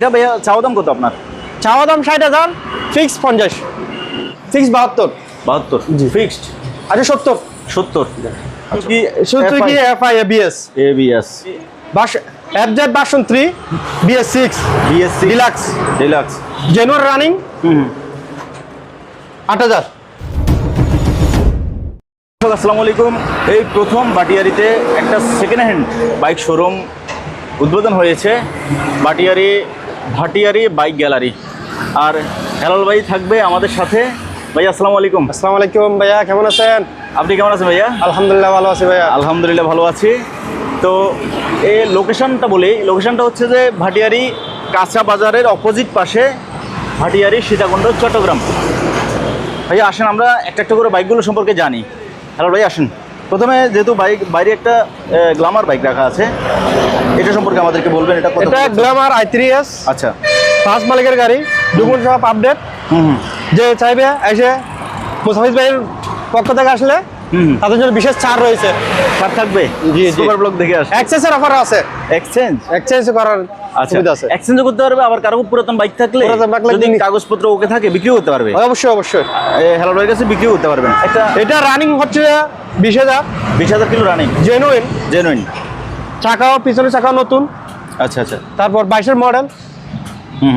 এটা ভাইয়া চাওয়া দাম কত আপনার? চাওয়া দাম ষাট হাজার ফিক্স পঞ্চাশ। ফিক্স বাহাত্তর? বাহাত্তর। জি। ফিক্সড আচ্ছা সত্তর? সত্তর। কি সত্তর কি F I ABS bus three BS six BSC deluxe deluxe genuine running আট হাজার। আসসালামু আলাইকুম। এই প্রথম বাটিয়ারিতে একটা সেকেন্ড হ্যান্ড বাইক শোরুম উদ্বোধন হয়েছে। Batiari Bhatiari bike gallery. আর হেলাল ভাই থাকবে আমাদের সাথে। ভাই আসসালামু আলাইকুম। আসসালামু আলাইকুম ভাইয়া কেমন আছেন? আপনি কেমন আছেন ভাইয়া? আলহামদুলিল্লাহ ভালো আছি ভাইয়া। আলহামদুলিল্লাহ ভালো আছি। তো এই লোকেশনটা বলি লোকেশনটা হচ্ছে যে ভাটিয়ারি কাঁচা বাজারের অপোজিট পাশে ভাটিয়ারি সীতাকুণ্ড চট্টগ্রাম। ভাইয়া আসেন আমরা একটা একটা করে বাইকগুলো সম্পর্কে জানি। হ্যালো ভাই আসেন। প্রথমে যেহেতু বাইক বাইরে একটা গ্লামার বাইক রাখা আছে এটা সম্পর্কে আমাদেরকে বলবেন এটা কত? এটা গ্ল্যামার আই থ্রি এস আচ্ছা। পাঁচ মালিকের গাড়ি ডকুমেন্ট সব আপডেট হুম হুম। যে চাইবে এসে মুসাফিজ ভাইয়ের পক্ষ থেকে আসলে তাদের জন্য বিশেষ ছাড় রয়েছে। কার থাকবে? জি, জি। সুপার ব্লক দেখে আসে। এক্সেসের অফার আছে। এক্সচেঞ্জ এক্সচেঞ্জ করার আচ্ছা সুবিধা আছে। এক্সচেঞ্জ করতে পারবে আবার কারও পুরাতন বাইক থাকলে যদি কাগজপত্র ওকে থাকে বিক্রি করতে পারবে। অবশ্যই অবশ্যই। হ্যালো ভাইয়ের কাছে বিক্রি করতে পারবেন। এটা এটা রানিং হচ্ছে বিশ হাজার। বিশ হাজার কিলো রানিং জেনুইন জেনুইন চাকাও পিছনে চাকাও নতুন। আচ্ছা আচ্ছা। তারপর বাইশের মডেল।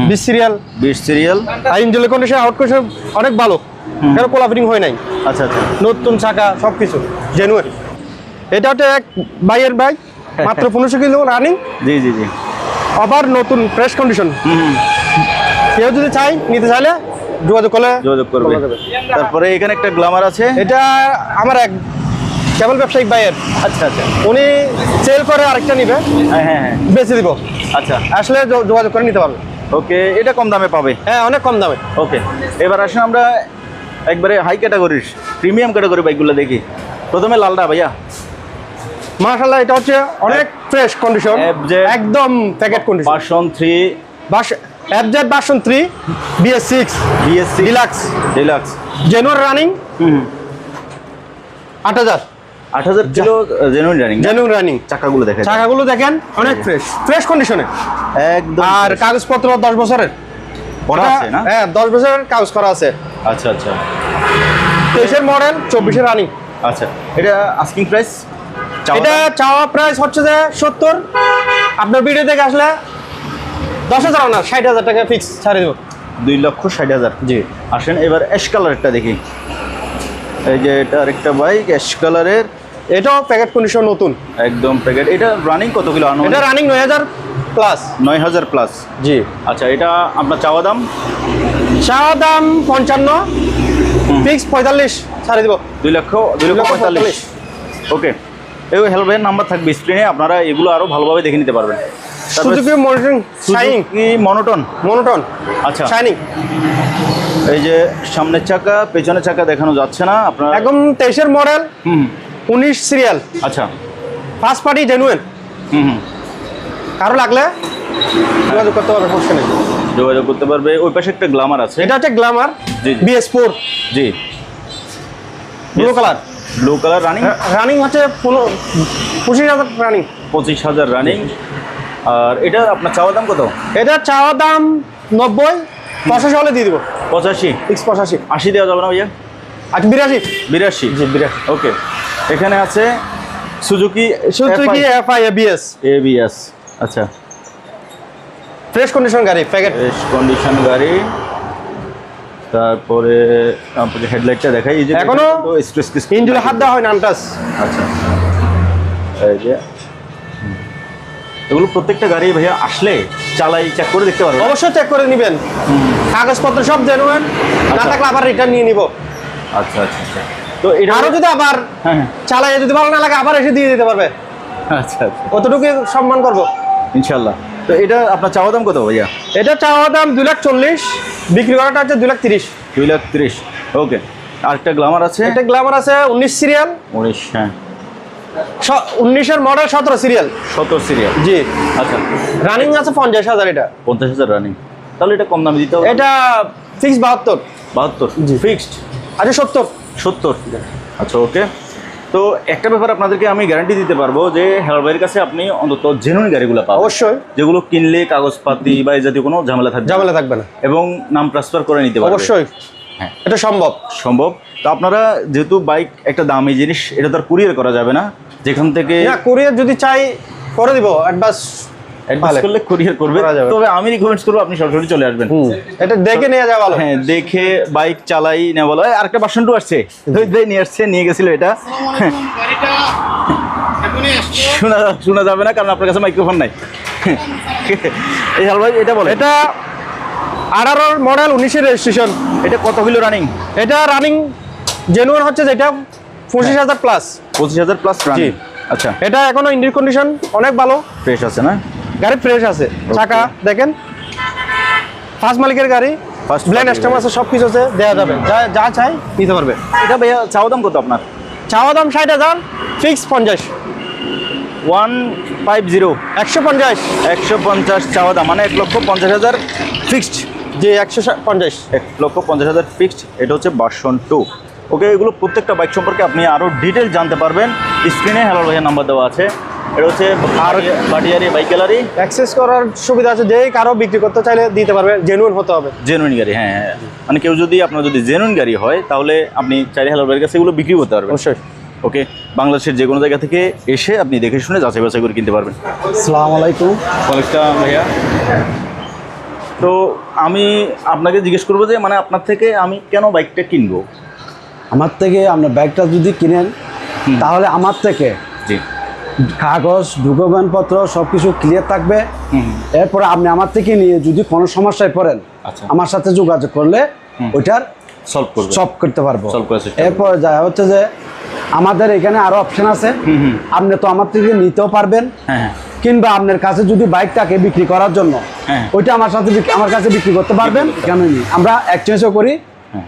বিশ সিরিয়াল বিশ সিরিয়াল আর ইঞ্জিনের কন্ডিশন আউট কন্ডিশন অনেক ভালো। কেন কোলাফিটিং হয় নাই? আচ্ছা আচ্ছা। নতুন চাকা সব কিছু জেনুইন এটা হচ্ছে এক বাইয়ের বাইক মাত্র পনেরোশো কিলো রানিং জি জি জি। আবার নতুন ফ্রেশ কন্ডিশন। কেউ যদি চাই নিতে চাইলে যোগাযোগ করলে যোগাযোগ করবে। তারপরে এখানে একটা গ্লামার আছে। এটা আমার এক কেবল ব্যবসায়িক ভাইয়ের। আচ্ছা আচ্ছা। উনি সেল করে আরেকটা নিবে। হ্যাঁ হ্যাঁ হ্যাঁ। বেচে দিব। আচ্ছা। আসলে যোগাযোগ করে নিতে পারবে। ওকে এটা কম দামে পাবে? হ্যাঁ অনেক কম দামে। ওকে এবার আসুন আমরা একবারে হাই ক্যাটাগরির প্রিমিয়াম ক্যাটাগরি বাইকগুলো দেখি। প্রথমে লালটা ভাইয়া। মার্শাল্লাহ এটা হচ্ছে অনেক ফ্রেশ কন্ডিশন একদম প্যাকেট কন্ডিশন পার্সন থ্রি বাস FZ version three BS six BSC deluxe deluxe genuine running হুম। আট হাজার আট হাজার kilo genuine running genuine running চাকাগুলো দেখে চাকাগুলো দেখেন অনেক ফ্রেশ ফ্রেশ কন্ডিশনে একদম আর কাগজপত্র দশ বছরের। পড়া আছে না? হ্যাঁ দশ বছরের কাগজ করা আছে। আচ্ছা আচ্ছা। মডেল রানিং আচ্ছা এটা আস্কিং প্রাইস এটা চাওয়া প্রাইস হচ্ছে যে সত্তর। আপনার ভিডিও থেকে আসলে দশ হাজার না ষাট হাজার টাকা ফিক্স ছাড়ে দেবো। দুই লক্ষ ষাট হাজার। জি। আসেন এবার অ্যাশ কালারটা দেখি। এই যে এটা আরেকটা বাইক অ্যাশ কালারের এটাও প্যাকেট কন্ডিশন নতুন। একদম প্যাকেট এটা রানিং কত কিলো? আনো এটা রানিং নয় হাজার প্লাস নয় হাজার প্লাস জি। আচ্ছা এটা আপনার চাওয়া দাম? চাওয়া দাম পঞ্চান্ন। ফিক্স পঁয়তাল্লিশ। ছাড়ে দিব। দুই লক্ষ দুই লক্ষ পঁয়তাল্লিশ। ওকে এই হেল্পের নাম্বার থাকবে স্ক্রিনে আপনারা এগুলো আরও ভালোভাবে দেখে নিতে পারবেন। সুজুকি মনিটরিং শাইনিং কি মনোটন মনোটন আচ্ছা। শাইনিং এই যে সামনের চাকা পেছনের চাকা দেখানো যাচ্ছে না আপনার একদম তেইশের মডেল হুম। উনিশ সিরিয়াল আচ্ছা। ফার্স্ট পার্টি জেনুয়েন হুম হুম। কারও লাগলে যোগাযোগ করতে পারবে সমস্যা নেই যোগাযোগ করতে পারবে। ওই পাশে একটা গ্লামার আছে। এটা হচ্ছে গ্ল্যামার জি, জি। বিএস ফোর জি। Blue colour blue colour running running হচ্ছে পঁচিশ হাজার রানিং পঁচিশ হাজার রানিং আর এটা আপনার চাওয়া দাম কত? এটা চাওয়া দাম নব্বই পঁচাশি হলে দিয়ে দিব। পঁচাশি? ফিক্স পঁচাশি। আশি দেওয়া যাবে না ভাইয়া? আচ্ছা বিরাশি। বিরাশি? জি বিরাশি। ওকে এখানে আছে সুজুকি শুধু কি এফ আই বিএস এবিএস আচ্ছা। ফ্রেশ কন্ডিশন গাড়ি প্যাকেট বেশ কন্ডিশন গাড়ি। তারপরে আপনাকে হেডলাইটটা দেখাই এই যে এখনও? স্ট্রেস ইঞ্জুলে হাত দেওয়া হয় না আনটাস আচ্ছা। এই যে। এগুলো প্রত্যেকটা গাড়ি ভাইয়া আসলে চালাই চেক করে দেখতে পারবে অবশ্যই চেক করে নেবেন। কাগজপত্র সব জেনুয়েন না আচ্ছা। থাকলে আবার রিটার্ন নিয়ে নিব। আচ্ছা আচ্ছা আচ্ছা। তো এটা আরও যদি আবার হ্যাঁ হ্যাঁ। চালাই যদি ভালো না লাগে আবার এসে দিয়ে দিতে পারবে। আচ্ছা আচ্ছা। কতটুকু সম্মান করব। ইনশাল্লাহ তো এটা আপনার চাওয়া দাম কত ভাইয়া? এটা চাওয়া দাম দুই লাখ চল্লিশ বিক্রি করাটা হচ্ছে দুই লাখ তিরিশ। দুই লাখ তিরিশ ওকে। আরেকটা গ্লামার আছে? এটা গ্ল্যামার আছে উনিশ সিরিয়াল উনিশ হ্যাঁ। উনিশের মডেল সতেরো সিরিয়াল সত্তর সিরিয়াল জি। আচ্ছা। রানিং আছে পঞ্চাশ হাজার এটা। পঞ্চাশ হাজার রানিং তাহলে এটা কম দামে দিতে হবে? এটা ফিক্স বাহাত্তর। বাহাত্তর? জি ফিক্সড আচ্ছা সত্তর। সত্তর। আচ্ছা ওকে তো একটা ব্যাপার আপনাদেরকে আমি গ্যারান্টি দিতে পারব যে হেলাল ভাইয়ের কাছে আপনি অন্তত জেনুইন গাড়িগুলো পাবেন। অবশ্যই। যেগুলো কিনলে কাগজপাতি বা এই জাতীয় কোনো ঝামেলা থাকবে ঝামেলা থাকবে না। এবং নাম ট্রান্সফার করে নিতে পারবে। অবশ্যই। হ্যাঁ। এটা সম্ভব। সম্ভব। তো আপনারা যেহেতু বাইক একটা দামি জিনিস এটা তো আর কুরিয়ার করা যাবে না। যেখান থেকে কুরিয়ার যদি চাই করে দিব। অ্যাডভান্স অ্যাডভান্স করলে কুরিয়ার করবে। তবে আমি রিকমেন্ড করব আপনি সরাসরি চলে আসবেন। এটা দেখে নিয়ে যাওয়া ভালো। হ্যাঁ দেখে বাইক চালাই না বলো এই, আরেকটা বাসন টু আসছে। নিয়ে আসছে নিয়ে গেছিল এটা। গাড়িটা শোনা শোনা যাবে না কারণ আপনার কাছে মাইক্রোফোন নাই। এই হাল ভাই এটা বলে এটা আঠারোর মডেল উনিশের রেজিস্ট্রেশন এটা কত কিলো রানিং এটা রানিং জেনুয়ান হচ্ছে যেটা পঁচিশ হাজার প্লাস পঁচিশ হাজার প্লাস রানিং আচ্ছা। এটা এখনও ইঞ্জিন কন্ডিশন অনেক ভালো। ফ্রেশ আছে না? গাড়ি ফ্রেশ আছে। চাকা দেখেন ফার্স্ট মালিকের গাড়ি First ব্ল্যান্ড মালিকের আছে সব কিছু আছে দেওয়া যাবে। যা যা চাই নিতে পারবে। এটা ভাইয়া চাওয়া দাম কত আপনার? চাওয়া দাম ষাট হাজার ফিক্স পঞ্চাশ। ওয়ান ফাইভ জিরো একশো পঞ্চাশ। একশো পঞ্চাশ চাওয়া দাম মানে এক লক্ষ পঞ্চাশ হাজার ফিক্সড যে একশো পঞ্চাশ। এক লক্ষ পঞ্চাশ হাজার ফিক্সড এটা হচ্ছে বাসন টু ওকে এগুলো প্রত্যেকটা বাইক সম্পর্কে আপনি আরও ডিটেল জানতে পারবেন। স্ক্রিনে হ্যালো ভাইয়ের নাম্বার দেওয়া আছে। এটা হচ্ছে আর বাটিয়ারি বাইক গ্যালারি। অ্যাক্সেস করার সুবিধা আছে যে কারও বিক্রি করতে চাইলে দিতে পারবে জেনুইন হতে হবে। জেনুইন গাড়ি হ্যাঁ হ্যাঁ। মানে কেউ যদি আপনার যদি জেনুইন গাড়ি হয় তাহলে আপনি চাইলে ভাইয়ের কাছে এগুলো বিক্রি করতে পারবেন। অবশ্যই। ওকে বাংলাদেশের যে কোনো জায়গা থেকে এসে আপনি দেখে শুনে যাচাই বাছাই করে কিনতে পারবেন। আসসালামু আলাইকুম। কলেজটা ভাইয়া। তো আমি আপনাকে জিজ্ঞেস করব যে মানে আপনার থেকে আমি কেন বাইকটা কিনবো? আমার থেকে আপনার বাইকটা যদি কিনেন তাহলে আমার থেকে জি। কাগজ ডকুমেন্টপত্র সব কিছু ক্লিয়ার থাকবে এরপরে আপনি আমার থেকে নিয়ে যদি কোনো সমস্যায় পড়েন আচ্ছা। আমার সাথে যোগাযোগ করলে ওইটার সলভ করবে। করতে পারব। এরপর যা হচ্ছে যে আমাদের এখানে আরও অপশন আছে। আপনি তো আমার থেকে নিতেও পারবেন। হ্যাঁ হ্যাঁ। কিংবা আপনার কাছে যদি বাইক থাকে বিক্রি করার জন্য হ্যাঁ। ওইটা আমার সাথে আমার কাছে বিক্রি করতে পারবেন? কেন? আমরা এক্সচেঞ্জও করি। হ্যাঁ।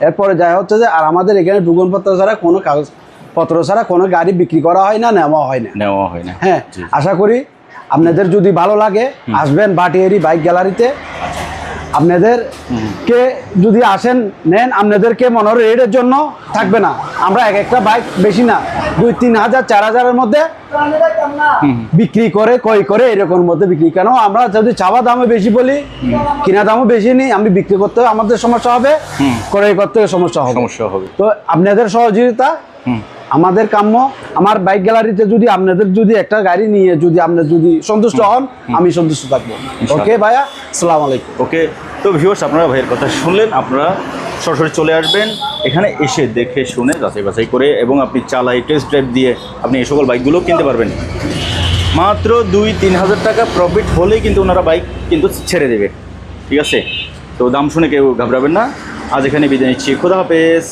এরপরে যা হচ্ছে যে আর আমাদের এখানে ডকুমেন্টপত্র ছাড়া কোনো কাগজপত্র ছাড়া কোনো গাড়ি বিক্রি করা হয় না নেওয়া হয় না। নেওয়া হয় না। হ্যাঁ আশা করি আপনাদের যদি ভালো লাগে আসবেন বাটিয়ারি বাইক গ্যালারিতে। আপনাদের কে যদি আসেন নেন আপনাদেরকে মনোর রেটের জন্য থাকবে না। আমরা এক একটা বাইক বেশি না দুই তিন হাজার চার হাজারের মধ্যে বিক্রি করে কই করে এরকম মধ্যে বিক্রি। কেন? আমরা যদি চাওয়া দামে বেশি বলি কিনা দামও বেশি নেই আমি বিক্রি করতে আমাদের সমস্যা হবে ক্রয় করতে সমস্যা হবে। সমস্যা হবে। তো আপনাদের সহযোগিতা আমাদের কাম্য আমার বাইক গ্যালারিতে যদি আপনাদের যদি একটা গাড়ি নিয়ে যদি আপনি যদি সন্তুষ্ট হন আমি সন্তুষ্ট থাকব। ওকে ভাইয়া? আসসালামু আলাইকুম। ওকে তো ভিউয়ার্স আপনারা ভাইয়ের কথা শুনলেন আপনারা সরাসরি চলে আসবেন। এখানে এসে দেখে শুনে যাচাই বাছাই করে এবং আপনি চালাই টেস্ট ড্রাইভ দিয়ে আপনি এই সকল বাইকগুলো কিনতে পারবেন। মাত্র দুই তিন হাজার টাকা প্রফিট হলেই কিন্তু ওনারা বাইক কিন্তু ছেড়ে দেবে। ঠিক আছে? তো দাম শুনে কেউ ঘাবড়াবেন না। আজ এখানে বিদায় নিচ্ছি। খোদা হাফেজ।